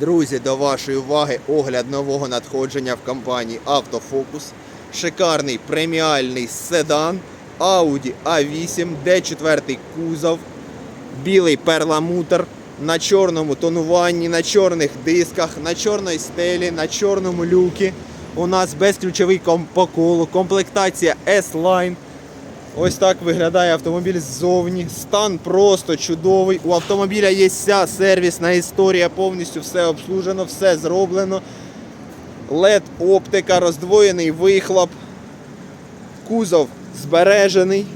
Друзі, до вашої уваги огляд нового надходження в компанії Автофокус. Шикарний преміальний седан Audi A8, D4 кузов, білий перламутр на чорному тонуванні, на чорних дисках, на чорній стелі, на чорному люкі. У нас безключовий по колу, комплектація S-Line. Ось так виглядає автомобіль ззовні. Стан просто чудовий. У автомобіля є вся сервісна історія, повністю все обслужено, все зроблено. LED оптика, роздвоєний вихлоп. Кузов збережений.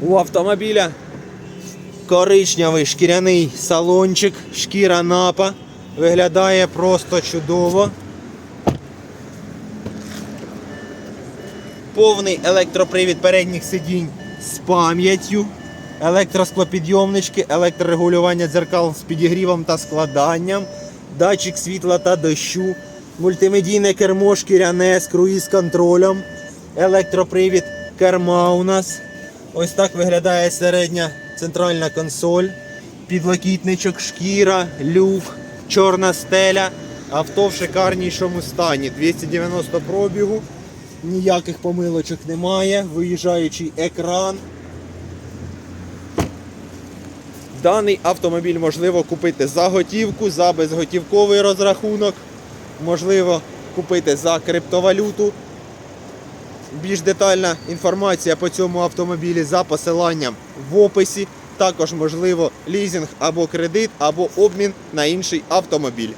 У автомобіля коричневий шкіряний салончик, шкіра напа. Виглядає просто чудово. Повний електропривід передніх сидінь з пам'яттю, електросклопідйомнички, електрорегулювання дзеркал з підігрівом та складанням, датчик світла та дощу, мультимедійне кермо шкіряне з круїз-контролем, електропривід керма у нас. Ось так виглядає середня центральна консоль, підлокітничок, шкіра, люк, чорна стеля. Авто в шикарнішому стані. 290 пробігу. Ніяких помилочок немає. Виїжджаючий екран. Даний автомобіль можливо купити за готівку, за безготівковий розрахунок. Можливо купити за криптовалюту. Більш детальна інформація по цьому автомобілі за посиланням в описі. Також можливо лізинг або кредит, або обмін на інший автомобіль.